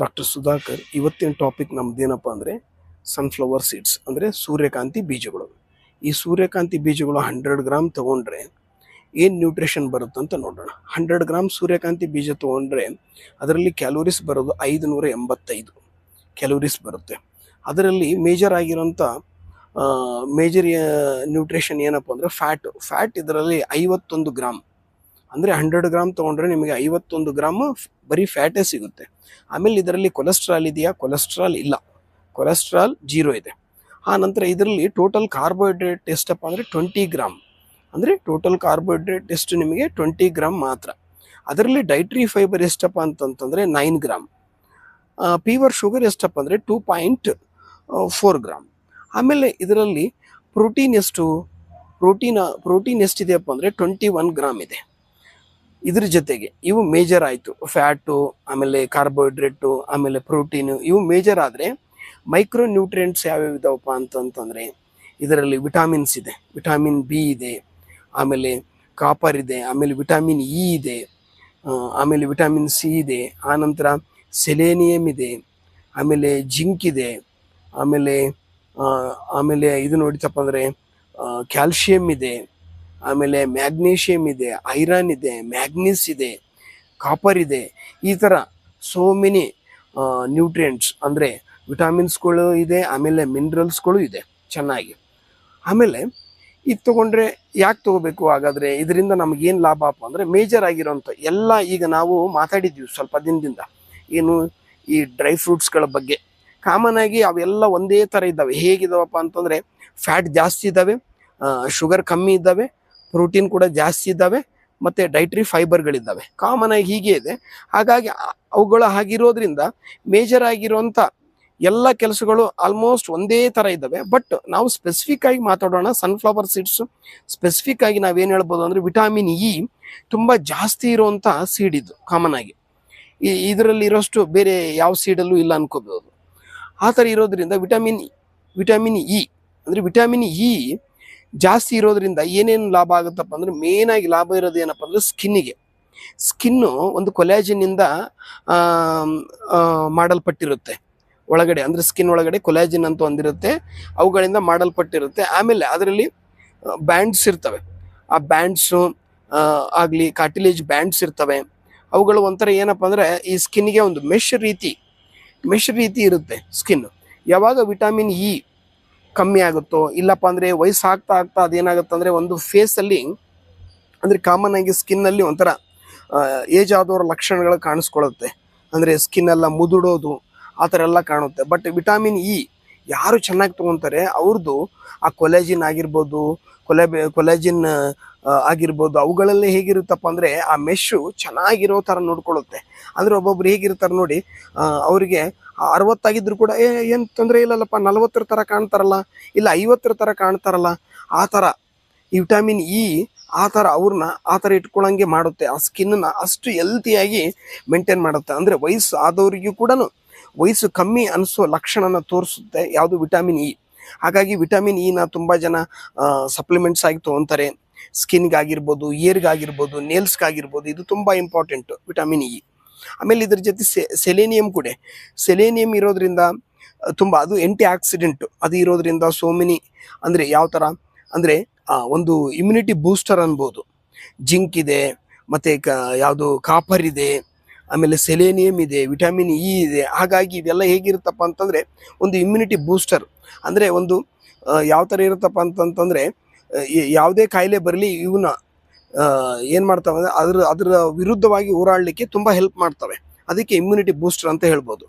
Doctor Sudhakar, ಇವತ್ತಿನ topic ನಮ್ದೇನಪ್ಪ ಅಂದರೆ sunflower seeds ಅಂದರೆ ಸೂರ್ಯಕಾಂತಿ ಬೀಜಗಳು. ಈ ಸೂರ್ಯಕಾಂತಿ ಬೀಜಗಳು ಹಂಡ್ರೆಡ್ ಗ್ರಾಮ್ ತೊಗೊಂಡ್ರೆ ಏನು ನ್ಯೂಟ್ರಿಷನ್ ಬರುತ್ತಂತ ನೋಡೋಣ. ಹಂಡ್ರೆಡ್ ಗ್ರಾಮ್ ಸೂರ್ಯಕಾಂತಿ ಬೀಜ ತೊಗೊಂಡ್ರೆ ಅದರಲ್ಲಿ ಕ್ಯಾಲೋರೀಸ್ ಬರೋದು ಐದುನೂರ ಎಂಬತ್ತೈದು ಕ್ಯಾಲೋರೀಸ್ ಬರುತ್ತೆ. ಅದರಲ್ಲಿ ಮೇಜರ್ ಆಗಿರೋಂಥ ಮೇಜರ್ ನ್ಯೂಟ್ರಿಷನ್ ಏನಪ್ಪ ಅಂದರೆ ಫ್ಯಾಟು ಫ್ಯಾಟ್ ಇದರಲ್ಲಿ ಐವತ್ತೊಂದು ಗ್ರಾಮ್ ಅಂದರೆ ಹಂಡ್ರೆಡ್ ಗ್ರಾಮ್ ತೊಗೊಂಡ್ರೆ ನಿಮಗೆ ಐವತ್ತೊಂದು ಗ್ರಾಮ್ ಬರೀ ಫ್ಯಾಟೇ ಸಿಗುತ್ತೆ. ಆಮೇಲೆ ಇದರಲ್ಲಿ ಕೊಲೆಸ್ಟ್ರಾಲ್ ಇದೆಯಾ? ಕೊಲೆಸ್ಟ್ರಾಲ್ ಇಲ್ಲ. ಕೊಲೆಸ್ಟ್ರಾಲ್ ಜೀರೋ ಇದೆ. ಆ ನಂತರ ಇದರಲ್ಲಿ ಟೋಟಲ್ ಕಾರ್ಬೋಹೈಡ್ರೇಟ್ ಎಷ್ಟಪ್ಪ ಅಂದರೆ ಟ್ವೆಂಟಿ ಗ್ರಾಮ್. ಅಂದರೆ ಟೋಟಲ್ ಕಾರ್ಬೋಹೈಡ್ರೇಟ್ ಎಷ್ಟು ನಿಮಗೆ? ಟ್ವೆಂಟಿ ಗ್ರಾಮ್ ಮಾತ್ರ. ಅದರಲ್ಲಿ ಡೈಟ್ರಿ ಫೈಬರ್ ಎಷ್ಟಪ್ಪ ಅಂತಂತಂದರೆ ನೈನ್ ಗ್ರಾಮ್. ಪೀವರ್ ಶುಗರ್ ಎಷ್ಟಪ್ಪ ಅಂದರೆ ಟೂ ಪಾಯಿಂಟ್ ಫೋರ್ ಗ್ರಾಮ್. ಆಮೇಲೆ ಇದರಲ್ಲಿ ಪ್ರೋಟೀನ್ ಎಷ್ಟು? ಪ್ರೋಟೀನ್ ಪ್ರೋಟೀನ್ ಎಷ್ಟಿದೆಯಪ್ಪ ಅಂದರೆ ಟ್ವೆಂಟಿ ಒನ್ ಗ್ರಾಮ್ ಇದೆ. ಇದ್ರ ಜೊತೆಗೆ ಇವು ಮೇಜರ್ ಆಯಿತು. ಫ್ಯಾಟು ಆಮೇಲೆ ಕಾರ್ಬೋಹೈಡ್ರೇಟು ಆಮೇಲೆ ಪ್ರೋಟೀನು ಇವು ಮೇಜರ್ ಆದರೆ ಮೈಕ್ರೋ ನ್ಯೂಟ್ರಿಯೆಂಟ್ಸ್ ಯಾವ್ಯಾವ ಇದಾವಪ್ಪ ಅಂತಂತಂದರೆ ಇದರಲ್ಲಿ ವಿಟಾಮಿನ್ಸ್ ಇದೆ. ವಿಟಾಮಿನ್ ಬಿ ಇದೆ, ಆಮೇಲೆ ಕಾಪರ್ ಇದೆ, ಆಮೇಲೆ ವಿಟಾಮಿನ್ ಇ ಇದೆ ಆಮೇಲೆ ವಿಟಾಮಿನ್ ಸಿ ಇದೆ ಆನಂತರ ಸೆಲೇನಿಯಮ್ ಇದೆ, ಆಮೇಲೆ ಜಿಂಕ್ ಇದೆ, ಆಮೇಲೆ ಆಮೇಲೆ ಇದು ನೋಡಿತಪ್ಪ ಅಂದರೆ ಕ್ಯಾಲ್ಶಿಯಂ ಇದೆ ಆಮೇಲೆ ಮ್ಯಾಗ್ನೀಷಿಯಮ್ ಇದೆ, ಐರನ್ ಇದೆ, ಮ್ಯಾಗ್ನೀಸ್ ಇದೆ, ಕಾಪರ್ ಇದೆ. ಈ ಥರ ಸೋ ಮೆನಿ ನ್ಯೂಟ್ರಿಯೆಂಟ್ಸ್ ಅಂದರೆ ವಿಟಾಮಿನ್ಸ್ಗಳು ಇದೆ, ಆಮೇಲೆ ಮಿನರಲ್ಸ್ಗಳು ಇದೆ ಚೆನ್ನಾಗಿ. ಆಮೇಲೆ ಇದು ತೊಗೊಂಡ್ರೆ ಯಾಕೆ ತೊಗೋಬೇಕು ಹಾಗಾದರೆ ಇದರಿಂದ ನಮಗೇನು ಲಾಭ ಅಪ್ಪ ಅಂದರೆ ಮೇಜರ್ ಆಗಿರೋಂಥ ಎಲ್ಲ ಈಗ ನಾವು ಮಾತಾಡಿದ್ದೀವಿ ಸ್ವಲ್ಪ ದಿನದಿಂದ. ಏನು ಈ ಡ್ರೈ ಫ್ರೂಟ್ಸ್ಗಳ ಬಗ್ಗೆ. ಕಾಮನ್ ಆಗಿ ಅವೆಲ್ಲ ಒಂದೇ ಥರ ಇದ್ದಾವೆ. ಹೇಗಿದಾವಪ್ಪ ಅಂತಂದರೆ ಫ್ಯಾಟ್ ಜಾಸ್ತಿ ಇದ್ದಾವೆ ಶುಗರ್ ಕಮ್ಮಿ ಇದ್ದಾವೆ ಪ್ರೋಟೀನ್ ಕೂಡ ಜಾಸ್ತಿ ಇದ್ದಾವೆ ಮತ್ತು ಡೈಟ್ರಿ ಫೈಬರ್ಗಳಿದ್ದಾವೆ. ಕಾಮನ್ ಆಗಿ ಹೀಗೆ ಇದೆ. ಹಾಗಾಗಿ ಅವುಗಳು ಆಗಿರೋದ್ರಿಂದ ಮೇಜರ್ ಆಗಿರುವಂಥ ಎಲ್ಲ ಕೆಲಸಗಳು ಆಲ್ಮೋಸ್ಟ್ ಒಂದೇ ಥರ ಇದ್ದಾವೆ. ಬಟ್ ನಾವು ಸ್ಪೆಸಿಫಿಕ್ ಆಗಿ ಮಾತಾಡೋಣ ಸನ್ಫ್ಲವರ್ ಸೀಡ್ಸು ಸ್ಪೆಸಿಫಿಕ್ ಆಗಿ ನಾವೇನು ಹೇಳ್ಬೋದು ಅಂದರೆ ವಿಟಾಮಿನ್ ಇ ತುಂಬ ಜಾಸ್ತಿ ಇರುವಂಥ ಸೀಡ್ ಇದು ಕಾಮನ್ ಆಗಿ. ಈ, ಇದರಲ್ಲಿ ಇರೋಷ್ಟು ಬೇರೆ ಯಾವ ಸೀಡಲ್ಲೂ ಇಲ್ಲ ಅನ್ಕೋಬೋದು. ಆ ಥರ ಇರೋದ್ರಿಂದ ವಿಟಮಿನ್ ವಿಟಮಿನ್ ಇ ಅಂದರೆ ವಿಟಮಿನ್ ಇ ಜಾಸ್ತಿ ಇರೋದ್ರಿಂದ ಏನೇನು ಲಾಭ ಆಗುತ್ತಪ್ಪ ಅಂದ್ರೆ ಮೇನ್ ಆಗಿ ಲಾಭ ಇರೋದು ಏನಪ್ಪ ಅಂದ್ರೆ ಸ್ಕಿನ್ನಿಗೆ ಸ್ಕಿನ್ನು ಒಂದು ಕೊಲಾಜಿನಿಂದ ಮಾಡಲ್ಪಟ್ಟಿರುತ್ತೆ. ಒಳಗಡೆ, ಅಂದ್ರೆ ಸ್ಕಿನ್ ಒಳಗಡೆ ಕೊಲಾಜಿನ್ ಅಂತ ಒಂದಿರುತ್ತೆ ಅವುಗಳಿಂದ ಮಾಡಲ್ಪಟ್ಟಿರುತ್ತೆ. ಆಮೇಲೆ ಅದರಲ್ಲಿ ಬ್ಯಾಂಡ್ಸ್ ಇರ್ತವೆ. ಆ ಬ್ಯಾಂಡ್ಸು ಆಗಲಿ ಕಾರ್ಟಿಲೇಜ್ ಬ್ಯಾಂಡ್ಸ್ ಇರ್ತವೆ. ಅವುಗಳು ಒಂಥರ ಏನಪ್ಪ ಅಂದರೆ ಈ ಸ್ಕಿನ್ಗೆ ಒಂದು ಮೆಶ್ ರೀತಿ ಮೆಶ್ ರೀತಿ ಇರುತ್ತೆ ಸ್ಕಿನ್ ಯಾವಾಗ ವಿಟಮಿನ್ ಇ ಕಮ್ಮಿ ಆಗುತ್ತೋ, ಇಲ್ಲಪ್ಪ ಅಂದರೆ ವಯಸ್ಸು ಆಗ್ತಾ ಆಗ್ತಾ ಅದೇನಾಗುತ್ತೆ ಅಂದರೆ ಒಂದು ಫೇಸಲ್ಲಿ ಅಂದರೆ ಕಾಮನ್ ಆಗಿ ಸ್ಕಿನ್ನಲ್ಲಿ ಒಂಥರ ಏಜ್ ಆದವರ ಲಕ್ಷಣಗಳು ಕಾಣಿಸ್ಕೊಳ್ಳುತ್ತೆ. ಅಂದರೆ ಸ್ಕಿನ್ ಎಲ್ಲ ಮುದುಡೋದು, ಆ ಥರ ಎಲ್ಲ ಕಾಣುತ್ತೆ. ಬಟ್ ವಿಟಾಮಿನ್ ಇ ಯಾರು ಚೆನ್ನಾಗಿ ತೊಗೊತಾರೆ ಅವ್ರದ್ದು ಆ ಕೊಲೆಜಿನ್ ಆಗಿರ್ಬೋದು ಕೊಲೆ ಕೊಲೆಜಿನ್ ಆಗಿರ್ಬೋದು. ಅವುಗಳಲ್ಲೇ ಹೇಗಿರುತ್ತಪ್ಪ ಅಂದರೆ ಆ ಮೆಶ್ಶು ಚೆನ್ನಾಗಿರೋ ಥರ ನೋಡ್ಕೊಳ್ಳುತ್ತೆ. ಅಂದರೆ ಒಬ್ಬೊಬ್ರು ಹೇಗಿರ್ತಾರೆ ನೋಡಿ ಅವರಿಗೆ ಅರವತ್ತಾಗಿದ್ರು ಕೂಡ, ಏ, ಏನು ತೊಂದರೆ ಇಲ್ಲಲ್ಲಪ್ಪ, ನಲವತ್ತರ ಥರ ಕಾಣ್ತಾರಲ್ಲ, ಇಲ್ಲ ಐವತ್ತರ ಥರ ಕಾಣ್ತಾರಲ್ಲ, ಆ ಥರ. ಈ ವಿಟಾಮಿನ್ ಇ, ಆ ಥರ ಅವ್ರನ್ನ ಆ ಥರ ಇಟ್ಕೊಳಂಗೆ ಮಾಡುತ್ತೆ. ಆ ಸ್ಕಿನ್ನ ಅಷ್ಟು ಹೆಲ್ತಿಯಾಗಿ ಮೇಂಟೈನ್ ಮಾಡುತ್ತೆ. ಅಂದರೆ ವಯಸ್ಸು ಆದವರಿಗೂ ಕೂಡ ವಯಸ್ಸು ಕಮ್ಮಿ ಅನಿಸೋ ಲಕ್ಷಣನ ತೋರಿಸುತ್ತೆ, ಯಾವುದು ವಿಟಾಮಿನ್ ಇ. ಹಾಗಾಗಿ ವಿಟಾಮಿನ್ ಇನ ತುಂಬ ಜನ ಸಪ್ಲಿಮೆಂಟ್ಸ್ ಆಗಿ ತೊಗೊತಾರೆ. ಸ್ಕಿನ್ಗಾಗಿರ್ಬೋದು ಇಯರ್ಗಾಗಿರ್ಬೋದು ನೇಲ್ಸ್ಗಾಗಿರ್ಬೋದು ಇದು ತುಂಬ ಇಂಪಾರ್ಟೆಂಟು ವಿಟಮಿನ್ ಇ ಆಮೇಲೆ ಇದ್ರ ಜೊತೆ ಸೆ ಸೆಲೇನಿಯಂ ಕೂಡ. ಸೆಲೇನಿಯಂ ಇರೋದ್ರಿಂದ ತುಂಬ, ಅದು ಎಂಟಿ ಆಕ್ಸಿಡೆಂಟ್ ಅದು ಇರೋದ್ರಿಂದ ಸೋಮಿನಿ ಅಂದರೆ ಯಾವ ಥರ ಅಂದರೆ ಒಂದು ಇಮ್ಯುನಿಟಿ ಬೂಸ್ಟರ್ ಅನ್ಬೋದು. ಜಿಂಕ್ ಇದೆ, ಮತ್ತು ಕ, ಯಾವುದು ಕಾಪರ್ ಇದೆ, ಆಮೇಲೆ ಸೆಲೇನಿಯಂ ಇದೆ ವಿಟಮಿನ್ ಇ ಇದೆ. ಹಾಗಾಗಿ ಇದೆಲ್ಲ ಹೇಗಿರುತ್ತಪ್ಪ ಅಂತಂದರೆ, ಒಂದು ಇಮ್ಯುನಿಟಿ ಬೂಸ್ಟರ್ ಅಂದರೆ ಒಂದು ಯಾವ ಥರ ಇರುತ್ತಪ್ಪ ಅಂತಂತಂದರೆ ಯಾವುದೇ ಕಾಯಿಲೆ ಬರಲಿ ಇವನ್ನ ಏನು ಮಾಡ್ತವೆ ಅಂದರೆ ಅದ್ರ, ಅದರ ವಿರುದ್ಧವಾಗಿ ಹೋರಾಡಲಿಕ್ಕೆ ತುಂಬ ಹೆಲ್ಪ್ ಮಾಡ್ತವೆ. ಅದಕ್ಕೆ ಇಮ್ಯುನಿಟಿ ಬೂಸ್ಟರ್ ಅಂತ ಹೇಳ್ಬೋದು.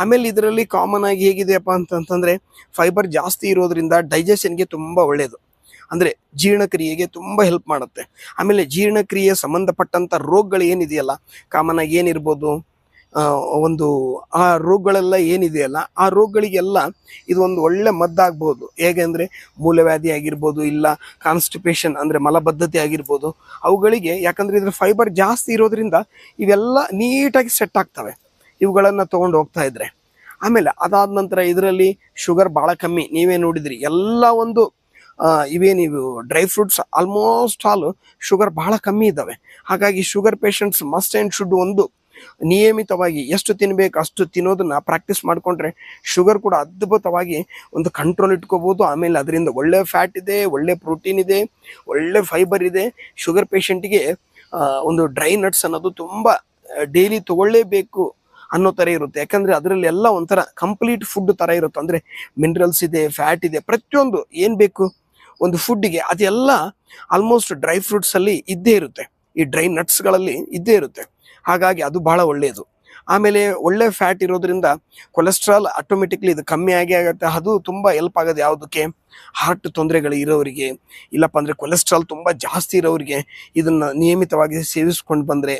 ಆಮೇಲೆ ಇದರಲ್ಲಿ ಕಾಮನ್ ಆಗಿ ಹೇಗಿದೆಯಪ್ಪ ಅಂತಂತಂದರೆ ಫೈಬರ್ ಜಾಸ್ತಿ ಇರೋದ್ರಿಂದ ಡೈಜೆಷನ್ಗೆ ತುಂಬ ಒಳ್ಳೆಯದು ಅಂದರೆ ಜೀರ್ಣಕ್ರಿಯೆಗೆ ತುಂಬ ಹೆಲ್ಪ್ ಮಾಡುತ್ತೆ. ಆಮೇಲೆ ಜೀರ್ಣಕ್ರಿಯೆ ಸಂಬಂಧಪಟ್ಟಂಥ ರೋಗಗಳು ಏನಿದೆಯಲ್ಲ ಕಾಮನ್ ಆಗಿ ಏನಿರ್ಬೋದು? ಒಂದು ಆ ರೋಗಗಳೆಲ್ಲ ಏನಿದೆಯಲ್ಲ, ಆ ರೋಗಗಳಿಗೆಲ್ಲ ಇದು ಒಂದು ಒಳ್ಳೆ ಮದ್ದಾಗ್ಬೋದು. ಹೇಗೆ ಅಂದರೆ ಮೂಲವ್ಯಾಧಿ ಆಗಿರ್ಬೋದು, ಇಲ್ಲ ಕಾನ್ಸ್ಟಿಪೇಷನ್ ಅಂದರೆ ಮಲಬದ್ಧತೆ ಆಗಿರ್ಬೋದು. ಅವುಗಳಿಗೆ ಯಾಕಂದರೆ ಇದ್ರ ಫೈಬರ್ ಜಾಸ್ತಿ ಇರೋದ್ರಿಂದ ಇವೆಲ್ಲ ನೀಟಾಗಿ ಸೆಟ್ ಆಗ್ತವೆ. ಇವುಗಳನ್ನು ತೊಗೊಂಡು ಹೋಗ್ತಾ ಇದ್ರೆ. ಆಮೇಲೆ ಅದಾದ ನಂತರ ಇದರಲ್ಲಿ ಶುಗರ್ ಭಾಳ ಕಮ್ಮಿ. ನೀವೇ ನೋಡಿದ್ರಿ, ಎಲ್ಲ ಒಂದು ಇವೇನಿವು dry fruits almost all sugar ಭಾಳ ಕಮ್ಮಿ ಇದ್ದಾವೆ ಹಾಗಾಗಿ sugar patients must and should ಒಂದು ನಿಯಮಿತವಾಗಿ ಎಷ್ಟು ತಿನ್ಬೇಕು ಅಷ್ಟು ತಿನ್ನೋದನ್ನ ಪ್ರಾಕ್ಟೀಸ್ ಮಾಡಿಕೊಂಡ್ರೆ ಶುಗರ್ ಕೂಡ ಅದ್ಭುತವಾಗಿ ಒಂದು ಕಂಟ್ರೋಲ್ ಇಟ್ಕೋಬಹುದು ಆಮೇಲೆ ಅದರಿಂದ ಒಳ್ಳೆ ಫ್ಯಾಟ್ ಇದೆ, ಒಳ್ಳೆ ಪ್ರೋಟೀನ್ ಇದೆ, ಒಳ್ಳೆ ಫೈಬರ್ ಇದೆ. ಶುಗರ್ ಪೇಷಂಟ್ಗೆ ಒಂದು ಡ್ರೈ ನಟ್ಸ್ ಅನ್ನೋದು ತುಂಬಾ ಡೈಲಿ ತಗೊಳ್ಳೇಬೇಕು ಅನ್ನೋ ತರ ಇರುತ್ತೆ. ಯಾಕಂದ್ರೆ ಅದರಲ್ಲಿ ಎಲ್ಲ ಒಂಥರ ಕಂಪ್ಲೀಟ್ ಫುಡ್ ತರ ಇರುತ್ತೆ. ಅಂದ್ರೆ ಮಿನರಲ್ಸ್ ಇದೆ ಫ್ಯಾಟ್ ಇದೆ, ಪ್ರತಿಯೊಂದು ಏನು ಬೇಕು? ಒಂದು ಫುಡ್ಡಿಗೆ ಅದೆಲ್ಲ ಆಲ್ಮೋಸ್ಟ್ ಡ್ರೈ ಫ್ರೂಟ್ಸ್ ಅಲ್ಲಿ ಇದ್ದೇ ಇರುತ್ತೆ. ಈ ಡ್ರೈ ನಟ್ಸ್ಗಳಲ್ಲಿ ಇದ್ದೇ ಇರುತ್ತೆ. ಹಾಗಾಗಿ ಅದು ಬಹಳ ಒಳ್ಳೆಯದು ಆಮೇಲೆ ಒಳ್ಳೆ ಫ್ಯಾಟ್ ಇರೋದ್ರಿಂದ ಕೊಲೆಸ್ಟ್ರಾಲ್ ಆಟೋಮೆಟಿಕ್ಲಿ ಇದು ಕಮ್ಮಿ ಆಗಿ ಆಗುತ್ತೆ. ಅದು ತುಂಬ ಹೆಲ್ಪ್ ಆಗೋದು ಯಾವುದಕ್ಕೆ? ಹಾರ್ಟ್ ತೊಂದರೆಗಳು ಇರೋರಿಗೆ. ಇಲ್ಲಪ್ಪ ಅಂದರೆ ಕೊಲೆಸ್ಟ್ರಾಲ್ ತುಂಬ ಜಾಸ್ತಿ ಇರೋರಿಗೆ ಇದನ್ನು ನಿಯಮಿತವಾಗಿ ಸೇವಿಸ್ಕೊಂಡು ಬಂದರೆ.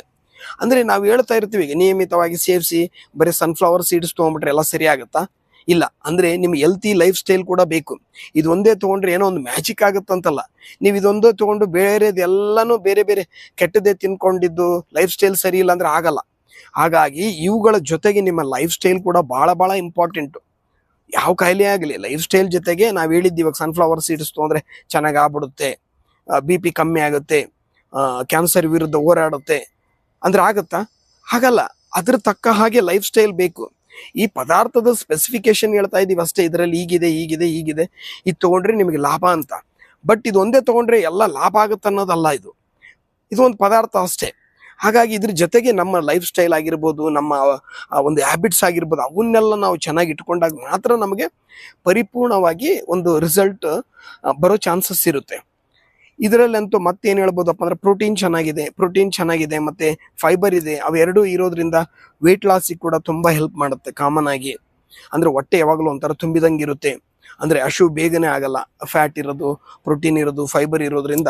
ಅಂದರೆ ನಾವು ಹೇಳ್ತಾ ಇರ್ತೀವಿ ನಿಯಮಿತವಾಗಿ ಸೇವಿಸಿ ಬರೀ ಸನ್ಫ್ಲವರ್ ಸೀಡ್ಸ್ ತೊಗೊಂಬಿಟ್ರೆ ಎಲ್ಲ ಸರಿ ಆಗುತ್ತಾ? ಇಲ್ಲ, ಅಂದ್ರೆ ನಿಮ್ಮ ಹೆಲ್ತಿ ಲೈಫ್ ಸ್ಟೈಲ್ ಕೂಡ ಬೇಕು. ಇದು ಒಂದೇ ತಗೊಂಡ್ರೆ ಏನೋ ಒಂದು ಮ್ಯಾಜಿಕ್ ಆಗುತ್ತಂತಲ್ಲ. ನೀವು ಇದೊಂದೇ ತಗೊಂಡು ಬೇರೆದೆಲ್ಲನೂ ಬೇರೆ ಬೇರೆ ಕೆಟ್ಟದೇ ತಿನ್ಕೊಂಡಿದ್ದು ಲೈಫ್ ಸ್ಟೈಲ್ ಸರಿ ಇಲ್ಲ ಅಂದ್ರೆ ಆಗಲ್ಲ. ಹಾಗಾಗಿ ಇವುಗಳ ಜೊತೆಗೆ ನಿಮ್ಮ ಲೈಫ್ ಸ್ಟೈಲ್ ಕೂಡ ಬಹಳ ಬಹಳ ಇಂಪಾರ್ಟೆಂಟ್ ಯಾವ ಕಾಯಿಲೆ ಆಗಲಿ ಲೈಫ್ ಸ್ಟೈಲ್ ಜೊತೆಗೆ ನಾವು ಹೇಳಿದ್ದು ಇವಾಗ ಸನ್ಫ್ಲವರ್ ಸೀಡ್ಸ್ ತೊಗೊಂಡ್ರೆ ಚೆನ್ನಾಗಿ ಆಗ್ಬಿಡುತ್ತೆ. ಬಿ ಪಿ ಕಮ್ಮಿ ಆಗುತ್ತೆ. ಕ್ಯಾನ್ಸರ್ ವಿರುದ್ಧ ಹೋರಾಡುತ್ತೆ. ಅಂದ್ರೆ ಆಗುತ್ತಾ? ಹಾಗಲ್ಲ ಅದ್ರ ತಕ್ಕ ಹಾಗೆ ಲೈಫ್ ಸ್ಟೈಲ್ ಬೇಕು. ಈ ಪದಾರ್ಥದ ಸ್ಪೆಸಿಫಿಕೇಶನ್ ಹೇಳ್ತಾ ಇದೀವಿ ಅಷ್ಟೇ, ಇದರಲ್ಲಿ ಹೀಗಿದೆ ಹೀಗಿದೆ ಹೀಗಿದೆ ಇದು ತಗೊಂಡ್ರೆ ನಿಮಗೆ ಲಾಭ ಅಂತ. ಬಟ್ ಇದು ಒಂದೇ ತಗೊಂಡ್ರೆ ಎಲ್ಲ ಲಾಭ ಆಗುತ್ತೆ ಅನ್ನೋದಲ್ಲ ಇದು. ಇದು ಒಂದು ಪದಾರ್ಥ ಅಷ್ಟೇ. ಹಾಗಾಗಿ ಇದ್ರ ಜೊತೆಗೆ ನಮ್ಮ ಲೈಫ್ ಸ್ಟೈಲ್ ಆಗಿರ್ಬೋದು, ನಮ್ಮ ಒಂದು ಹ್ಯಾಬಿಟ್ಸ್ ಆಗಿರ್ಬೋದು, ಅವನ್ನೆಲ್ಲ ನಾವು ಚೆನ್ನಾಗಿ ಇಟ್ಕೊಂಡಾಗ ಮಾತ್ರ ನಮಗೆ ಪರಿಪೂರ್ಣವಾಗಿ ಒಂದು ರಿಸಲ್ಟ್ ಬರೋ ಚಾನ್ಸಸ್ ಇರುತ್ತೆ. ಇದರಲ್ಲಂತೂ ಮತ್ತೇನು ಹೇಳ್ಬೋದಪ್ಪ ಅಂದ್ರೆ ಪ್ರೋಟೀನ್ ಚೆನ್ನಾಗಿದೆ ಪ್ರೋಟೀನ್ ಚೆನ್ನಾಗಿದೆ ಮತ್ತೆ ಫೈಬರ್ ಇದೆ, ಅವೆರಡೂ ಇರೋದ್ರಿಂದ ವೆಯ್ಟ್ ಲಾಸಿಗೆ ಕೂಡ ತುಂಬಾ ಹೆಲ್ಪ್ ಮಾಡುತ್ತೆ ಕಾಮನ್ ಆಗಿ. ಅಂದ್ರೆ ಹೊಟ್ಟೆ ಯಾವಾಗಲೂ ಒಂಥರ ತುಂಬಿದಂಗೆ ಇರುತ್ತೆ. ಅಂದ್ರೆ ಹಶು ಬೇಗನೆ ಆಗಲ್ಲ ಫ್ಯಾಟ್ ಇರೋದು ಪ್ರೋಟೀನ್ ಇರೋದು ಫೈಬರ್ ಇರೋದ್ರಿಂದ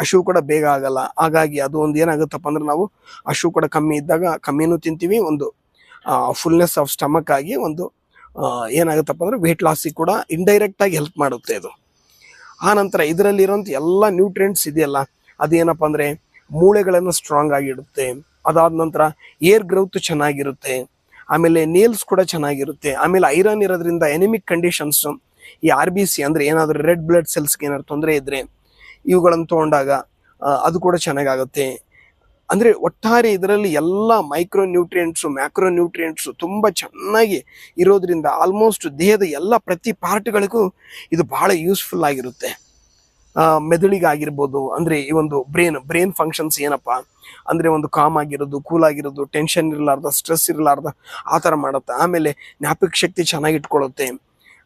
ಹಶು ಕೂಡ ಬೇಗ ಆಗಲ್ಲ. ಹಾಗಾಗಿ ಅದು ಒಂದು ಏನಾಗುತ್ತಪ್ಪ ಅಂದ್ರೆ ನಾವು ಹಶು ಕೂಡ ಕಮ್ಮಿ ಇದ್ದಾಗ ಕಮ್ಮಿನೂ ತಿಂತೀವಿ, ಒಂದು ಫುಲ್ನೆಸ್ ಆಫ್ ಸ್ಟಮಕ್ ಆಗಿ ಒಂದು ಏನಾಗುತ್ತಪ್ಪ ಅಂದ್ರೆ ವೆಯ್ಟ್ ಲಾಸಿಗೆ ಕೂಡ ಇಂಡೈರೆಕ್ಟ್ ಆಗಿ ಹೆಲ್ಪ್ ಮಾಡುತ್ತೆ ಇದು ಆ ನಂತರ ಇದರಲ್ಲಿರುವಂಥ ಎಲ್ಲ ನ್ಯೂಟ್ರಿಯೆಂಟ್ಸ್ ಇದೆಯಲ್ಲ, ಅದೇನಪ್ಪ ಅಂದರೆ ಮೂಳೆಗಳನ್ನು ಸ್ಟ್ರಾಂಗ್ ಆಗಿಡುತ್ತೆ ಅದಾದ ನಂತರ ಏರ್ ಗ್ರೌತ್ ಚೆನ್ನಾಗಿರುತ್ತೆ. ಆಮೇಲೆ ನೇಲ್ಸ್ ಕೂಡ ಚೆನ್ನಾಗಿರುತ್ತೆ. ಆಮೇಲೆ ಐರನ್ ಇರೋದ್ರಿಂದ ಎನಿಮಿಕ್ ಕಂಡೀಷನ್ಸ್ ಈ ಆರ್ ಬಿ ಸಿ ಅಂದರೆ ಏನಾದರೂ ರೆಡ್ ಬ್ಲಡ್ ಸೆಲ್ಸ್ಗೆ ಏನಾದ್ರು ತೊಂದರೆ ಇದ್ದರೆ ಇವುಗಳನ್ನು ತೊಗೊಂಡಾಗ ಅದು ಕೂಡ ಚೆನ್ನಾಗಾಗುತ್ತೆ. ಅಂದ್ರೆ ಒಟ್ಟಾರೆ ಇದರಲ್ಲಿ ಎಲ್ಲ ಮೈಕ್ರೋ ನ್ಯೂಟ್ರಿಯೆಂಟ್ಸು ಮ್ಯಾಕ್ರೋ ನ್ಯೂಟ್ರಿಯೆಂಟ್ಸು ತುಂಬ ಚೆನ್ನಾಗಿ ಇರೋದ್ರಿಂದ ಆಲ್ಮೋಸ್ಟ್ ದೇಹದ ಎಲ್ಲ ಪ್ರತಿ ಪಾರ್ಟ್ಗಳಿಗೂ ಇದು ಬಹಳ ಯೂಸ್ಫುಲ್ ಆಗಿರುತ್ತೆ. ಮೆದುಳಿಗಾಗಿರ್ಬೋದು, ಅಂದರೆ ಈ ಒಂದು ಬ್ರೈನ್ ಬ್ರೈನ್ ಫಂಕ್ಷನ್ಸ್ ಏನಪ್ಪ, ಅಂದರೆ ಒಂದು ಕಾಮ್ ಆಗಿರೋದು ಕೂಲ್ ಆಗಿರೋದು ಟೆನ್ಷನ್ ಇರಲಾರ್ದ ಸ್ಟ್ರೆಸ್ ಇರಲಾರ್ದ, ಆ ಥರ ಮಾಡುತ್ತೆ. ಆಮೇಲೆ ಜ್ಞಾಪಕ ಶಕ್ತಿ ಚೆನ್ನಾಗಿ ಇಟ್ಕೊಳ್ಳುತ್ತೆ.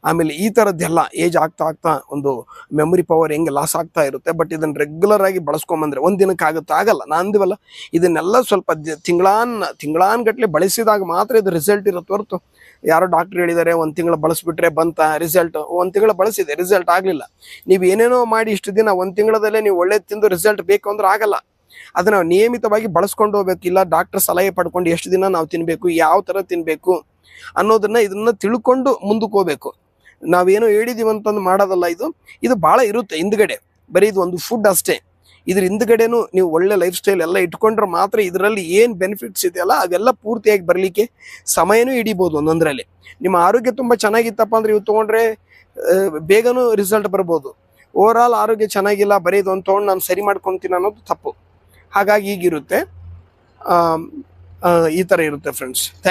ಆಮೇಲೆ ಈ ಥರದ್ದೆಲ್ಲ ಏಜ್ ಆಗ್ತಾ ಆಗ್ತಾ ಒಂದು ಮೆಮೊರಿ ಪವರ್ ಹೆಂಗೆ ಲಾಸ್ ಆಗ್ತಾ ಇರುತ್ತೆ. ಬಟ್ ಇದನ್ನು ರೆಗ್ಯುಲರ್ ಆಗಿ ಬಳಸ್ಕೊಂಬಂದ್ರೆ ಒಂದು ದಿನಕ್ಕೆ ಆಗುತ್ತೆ ಆಗಲ್ಲ. ನಾನು ಅಂದಿವಲ್ಲ ಇದನ್ನೆಲ್ಲ ಸ್ವಲ್ಪ ತಿಂಗಳಾನ್ ತಿಂಗಳಾನ್ ಗಟ್ಲೆ ಬಳಸಿದಾಗ ಮಾತ್ರ ಇದು ರಿಸಲ್ಟ್ ಇರುತ್ತೆ ಹೊರತು. ಯಾರೋ ಡಾಕ್ಟರ್ ಹೇಳಿದ್ದಾರೆ ಒಂದ್ ತಿಂಗಳು ಬಳಸ್ಬಿಟ್ರೆ ಬಂತ ರಿಸಲ್ಟ್ ಒಂದ್ ತಿಂಗಳು ಬಳಸಿದೆ ರಿಸಲ್ಟ್ ಆಗಲಿಲ್ಲ. ನೀವು ಏನೇನೋ ಮಾಡಿ ಇಷ್ಟು ದಿನ ಒಂದ್ ತಿಂಗಳದಲ್ಲೇ ನೀವು ಒಳ್ಳೆ ತಿಂದು ರಿಸಲ್ಟ್ ಬೇಕು ಅಂದ್ರೆ ಆಗಲ್ಲ. ಅದನ್ನ ನಿಯಮಿತವಾಗಿ ಬಳಸ್ಕೊಂಡು ಹೋಗ್ಬೇಕು. ಇಲ್ಲ ಡಾಕ್ಟರ್ ಸಲಹೆ ಪಡ್ಕೊಂಡು ಎಷ್ಟು ದಿನ ನಾವು ತಿನ್ನಬೇಕು ಯಾವ ತರ ತಿನ್ನಬೇಕು ಅನ್ನೋದನ್ನ ಇದನ್ನ ತಿಳ್ಕೊಂಡು ಮುಂದಕ್ಕೆ ಹೋಗ್ಬೇಕು. ನಾವೇನೋ ಹೇಳಿದೀವಿ ಅಂತಂದು ಮಾಡೋದಲ್ಲ ಇದು. ಇದು ಭಾಳ ಇರುತ್ತೆ ಹಿಂದ್ಗಡೆ. ಬರೀ ಇದು ಒಂದು ಫುಡ್ ಅಷ್ಟೇ. ಇದ್ರ ಹಿಂದ್ಗಡೆನೂ ನೀವು ಒಳ್ಳೆ ಲೈಫ್ ಸ್ಟೈಲ್ ಎಲ್ಲ ಇಟ್ಕೊಂಡ್ರೆ ಮಾತ್ರ ಇದರಲ್ಲಿ ಏನು ಬೆನಿಫಿಟ್ಸ್ ಇದೆಯಲ್ಲ ಅದೆಲ್ಲ ಪೂರ್ತಿಯಾಗಿ ಬರಲಿಕ್ಕೆ ಸಮಯನೂ ಹಿಡಿಬೋದು ಒಂದೊಂದರಲ್ಲಿ. ನಿಮ್ಮ ಆರೋಗ್ಯ ತುಂಬ ಚೆನ್ನಾಗಿತ್ತಪ್ಪ ಅಂದ್ರೆ ಇವು ತೊಗೊಂಡ್ರೆ ಬೇಗನೂ ರಿಸಲ್ಟ್ ಬರ್ಬೋದು. ಓವರ್ ಆಲ್ ಆರೋಗ್ಯ ಚೆನ್ನಾಗಿಲ್ಲ, ಬರೀ ಇದೊಂದು ತೊಗೊಂಡು ನಾನು ಸರಿ ಮಾಡ್ಕೊತೀನಿ ಅನ್ನೋದು ತಪ್ಪು. ಹಾಗಾಗಿ ಈಗಿರುತ್ತೆ ಈ ಥರ ಇರುತ್ತೆ ಫ್ರೆಂಡ್ಸ್